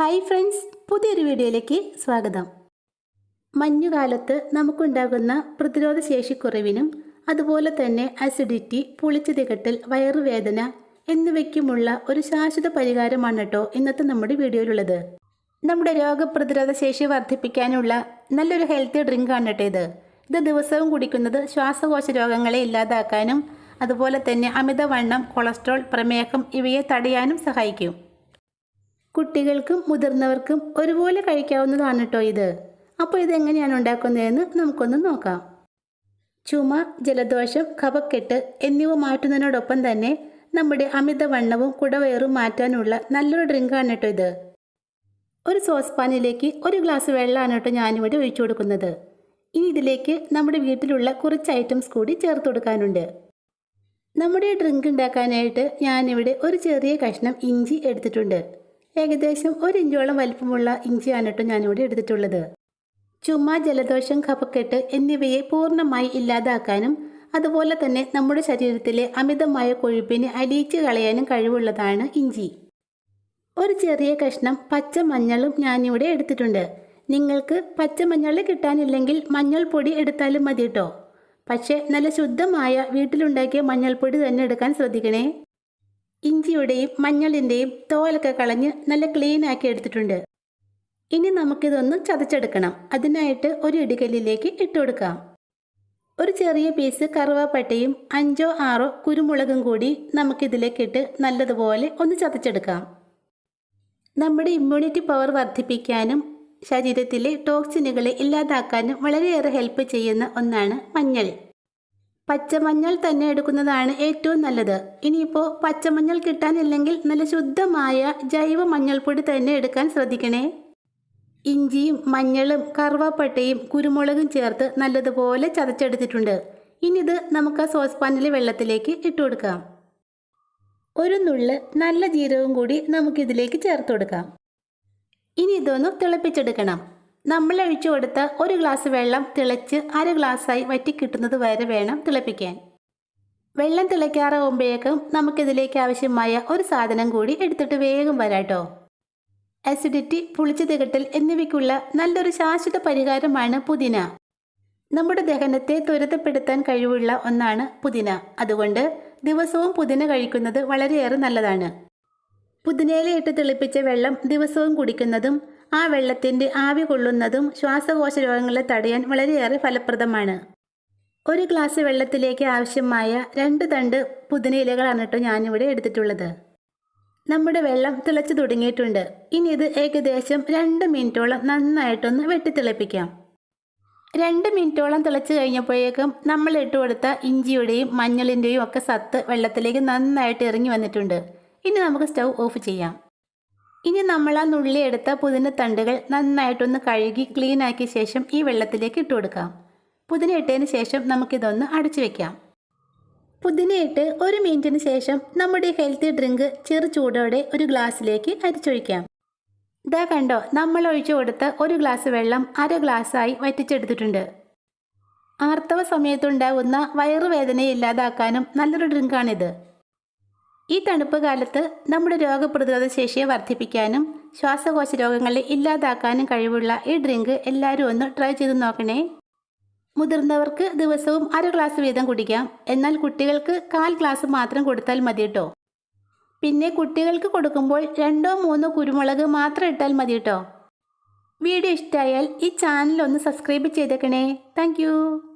Hi friends പുതിയൊരു വീഡിയോയിലേക്ക് സ്വാഗതം. മഞ്ഞുകാലത്ത് നമുക്കുണ്ടാകുന്ന പ്രതിരോധ ശേഷിക്കുറവിനും അതുപോലെ തന്നെ അസിഡിറ്റി പുളിച്ചു തികട്ടൽ വയറുവേദന എന്നിവയ്ക്കുമുള്ള ഒരു ശാശ്വത പരിഹാരമാണ് കേട്ടോ ഇന്നത്തെ നമ്മുടെ വീഡിയോയിലുള്ളത്. നമ്മുടെ രോഗപ്രതിരോധ ശേഷി വർദ്ധിപ്പിക്കാനുള്ള നല്ലൊരു ഹെൽത്തി ഡ്രിങ്ക് കേട്ടോ ഇത്. ഇത് ദിവസവും കുടിക്കുന്നത് ശ്വാസകോശ രോഗങ്ങളെ ഇല്ലാതാക്കാനും അതുപോലെ തന്നെ അമിതവണ്ണം കൊളസ്ട്രോൾ പ്രമേഹം ഇവയെ തടയാനും സഹായിക്കും. കുട്ടികൾക്കും മുതിർന്നവർക്കും ഒരുപോലെ കഴിക്കാവുന്നതാണ് കേട്ടോ ഇത്. അപ്പോൾ ഇതെങ്ങനെയാണ് ഉണ്ടാക്കുന്നതെന്ന് നമുക്കൊന്ന് നോക്കാം. ചുമ ജലദോഷം കഫക്കെട്ട് എന്നിവ മാറ്റുന്നതിനോടൊപ്പം തന്നെ നമ്മുടെ അമിത വണ്ണവും കുടവയറും മാറ്റാനുള്ള നല്ലൊരു ഡ്രിങ്കാണ് കേട്ടോ ഇത്. ഒരു സോസ് പാനിലേക്ക് ഒരു ഗ്ലാസ് വെള്ളമാണ് കേട്ടോ ഞാനിവിടെ ഒഴിച്ചു കൊടുക്കുന്നത്. ഇനി ഇതിലേക്ക് നമ്മുടെ വീട്ടിലുള്ള കുറച്ച് ഐറ്റംസ് കൂടി ചേർത്ത് കൊടുക്കാനുണ്ട്. നമ്മുടെ ഡ്രിങ്ക് ഉണ്ടാക്കാനായിട്ട് ഞാനിവിടെ ഒരു ചെറിയ കഷ്ണം ഇഞ്ചി എടുത്തിട്ടുണ്ട്. ഏകദേശം ഒരു ഇഞ്ചോളം വലിപ്പമുള്ള ഇഞ്ചിയാണ് കേട്ടോ ഞാനിവിടെ എടുത്തിട്ടുള്ളത്. ചുമ ജലദോഷം കഫക്കെട്ട് എന്നിവയെ പൂർണമായി ഇല്ലാതാക്കാനും അതുപോലെ തന്നെ നമ്മുടെ ശരീരത്തിലെ അമിതമായ കൊഴുപ്പിനെ അലിയിച്ച് കളയാനും കഴിവുള്ളതാണ് ഇഞ്ചി. ഒരു ചെറിയ കഷ്ണം പച്ച പച്ചമഞ്ഞളും ഞാനിവിടെ എടുത്തിട്ടുണ്ട്. നിങ്ങൾക്ക് പച്ചമഞ്ഞൾ കിട്ടാനില്ലെങ്കിൽ മഞ്ഞൾ പൊടി എടുത്താലും മതി കേട്ടോ പക്ഷേ നല്ല ശുദ്ധമായ വീട്ടിലുണ്ടാക്കിയ മഞ്ഞൾപ്പൊടി തന്നെ എടുക്കാൻ ശ്രദ്ധിക്കണേ. ഇഞ്ചിയുടെയും മഞ്ഞളിന്റെയും തോലൊക്കെ കളഞ്ഞ് നല്ല ക്ലീൻ ആക്കി എടുത്തിട്ടുണ്ട്. ഇനി നമുക്കിതൊന്ന് ചതച്ചെടുക്കണം. അതിനായിട്ട് ഒരു ഇടികല്ലിലേക്ക് ഇട്ട് കൊടുക്കാം. ഒരു ചെറിയ പീസ് കറുവാപ്പട്ടയും അഞ്ചോ ആറോ കുരുമുളകും കൂടി നമുക്കിതിലേക്കിട്ട് നല്ലതുപോലെ ഒന്ന് ചതച്ചെടുക്കാം. നമ്മുടെ ഇമ്മ്യൂണിറ്റി പവർ വർദ്ധിപ്പിക്കാനും ശരീരത്തിലെ ടോക്സിനുകളെ ഇല്ലാതാക്കാനും വളരെയേറെ ഹെൽപ്പ് ചെയ്യുന്ന ഒന്നാണ് മഞ്ഞൾ. പച്ചമഞ്ഞൾ തന്നെ എടുക്കുന്നതാണ് ഏറ്റവും നല്ലത്. ഇനിയിപ്പോൾ പച്ചമഞ്ഞൾ കിട്ടാനില്ലെങ്കിൽ നല്ല ശുദ്ധമായ ജൈവ മഞ്ഞൾപ്പൊടി തന്നെ എടുക്കാൻ ശ്രദ്ധിക്കണേ. ഇഞ്ചിയും മഞ്ഞളും കറുവാപ്പട്ടയും കുരുമുളകും ചേർത്ത് നല്ലതുപോലെ ചതച്ചെടുത്തിട്ടുണ്ട്. ഇനി ഇത് നമുക്ക് ആ സോസ് പാനിലെ വെള്ളത്തിലേക്ക് ഇട്ട് കൊടുക്കാം. ഒരു നുള്ള് നല്ല ജീരകവും കൂടി നമുക്കിതിലേക്ക് ചേർത്ത് കൊടുക്കാം. ഇനി ഇതൊന്ന് തിളപ്പിച്ചെടുക്കണം. നമ്മൾ ഒഴിച്ചു കൊടുത്ത ഒരു ഗ്ലാസ് വെള്ളം തിളച്ച് അര ഗ്ലാസ്സായി വറ്റി കിട്ടുന്നത് വരെ വേണം തിളപ്പിക്കാൻ. വെള്ളം തിളയ്ക്കാറാവുമ്പോഴേക്കും നമുക്കിതിലേക്ക് ആവശ്യമായ ഒരു സാധനം കൂടി എടുത്തിട്ട് വേഗം വരാട്ടോ അസിഡിറ്റി പുളിച്ചു തികട്ടൽ എന്നിവയ്ക്കുള്ള നല്ലൊരു ശാശ്വത പരിഹാരമാണ് പുതിന. നമ്മുടെ ദഹനത്തെ ത്വരിതപ്പെടുത്താൻ കഴിവുള്ള ഒന്നാണ് പുതിന. അതുകൊണ്ട് ദിവസവും പുതിന കഴിക്കുന്നത് വളരെയേറെ നല്ലതാണ്. പുതിനയിലയിട്ട് തിളപ്പിച്ച വെള്ളം ദിവസവും കുടിക്കുന്നതും ആ വെള്ളത്തിന്റെ ആവി കൊള്ളുന്നതും ശ്വാസകോശ രോഗങ്ങളെ തടയാൻ വളരെയേറെ ഫലപ്രദമാണ്. ഒരു ഗ്ലാസ് വെള്ളത്തിലേക്ക് ആവശ്യമായ രണ്ട് തണ്ട് പുതിനയിലകളാണ് കേട്ടോ ഞാനിവിടെ എടുത്തിട്ടുള്ളത്. നമ്മുടെ വെള്ളം തിളച്ചു തുടങ്ങിയിട്ടുണ്ട്. ഇനി ഇത് ഏകദേശം രണ്ട് മിനിറ്റോളം നന്നായിട്ടൊന്ന് വെട്ടിത്തിളപ്പിക്കാം. രണ്ട് മിനിറ്റോളം തിളച്ചു കഴിഞ്ഞപ്പോഴേക്കും നമ്മൾ ഇട്ട് കൊടുത്ത ഇഞ്ചിയുടെയും മഞ്ഞളിന്റെയും ഒക്കെ സത്ത് വെള്ളത്തിലേക്ക് നന്നായിട്ട് ഇറങ്ങി വന്നിട്ടുണ്ട്. ഇനി നമുക്ക് സ്റ്റൗ ഓഫ് ചെയ്യാം. ഇനി നമ്മൾ ആ നുള്ളിയെടുത്ത പുതിന തണ്ടുകൾ നന്നായിട്ടൊന്ന് കഴുകി ക്ലീൻ ആക്കിയ ശേഷം ഈ വെള്ളത്തിലേക്ക് ഇട്ട് കൊടുക്കാം. പുതിന ഇട്ടതിന് ശേഷം നമുക്കിതൊന്ന് അടച്ചു വെക്കാം. പുതിനയിട്ട് ഒരു മിനിറ്റിന് ശേഷം നമ്മുടെ ഹെൽത്തി ഡ്രിങ്ക് ചെറു ചൂടോടെ ഒരു ഗ്ലാസ്സിലേക്ക് അരിച്ചൊഴിക്കാം. ഇതാ കണ്ടോ നമ്മൾ ഒഴിച്ചു കൊടുത്ത ഒരു ഗ്ലാസ് വെള്ളം അര ഗ്ലാസ്സായി വറ്റിച്ചെടുത്തിട്ടുണ്ട്. ആർത്തവ സമയത്തുണ്ടാവുന്ന വയറുവേദനയെ ഇല്ലാതാക്കാനും നല്ലൊരു ഡ്രിങ്കാണിത് ഈ തണുപ്പ് കാലത്ത് നമ്മുടെ രോഗപ്രതിരോധ ശേഷിയെ വർദ്ധിപ്പിക്കാനും ശ്വാസകോശ രോഗങ്ങളെ ഇല്ലാതാക്കാനും കഴിവുള്ള ഈ ഡ്രിങ്ക് എല്ലാവരും ഒന്ന് ട്രൈ ചെയ്ത് നോക്കണേ. മുതിർന്നവർക്ക് ദിവസവും അര ഗ്ലാസ് വീതം കുടിക്കാം. എന്നാൽ കുട്ടികൾക്ക് കാൽ ഗ്ലാസ് മാത്രം കൊടുത്താൽ മതി കേട്ടോ പിന്നെ കുട്ടികൾക്ക് കൊടുക്കുമ്പോൾ രണ്ടോ മൂന്നോ കുരുമുളക് മാത്രം ഇട്ടാൽ മതി കേട്ടോ വീഡിയോ ഇഷ്ടമായാൽ ഈ ചാനൽ ഒന്ന് സബ്സ്ക്രൈബ് ചെയ്തേക്കണേ. താങ്ക്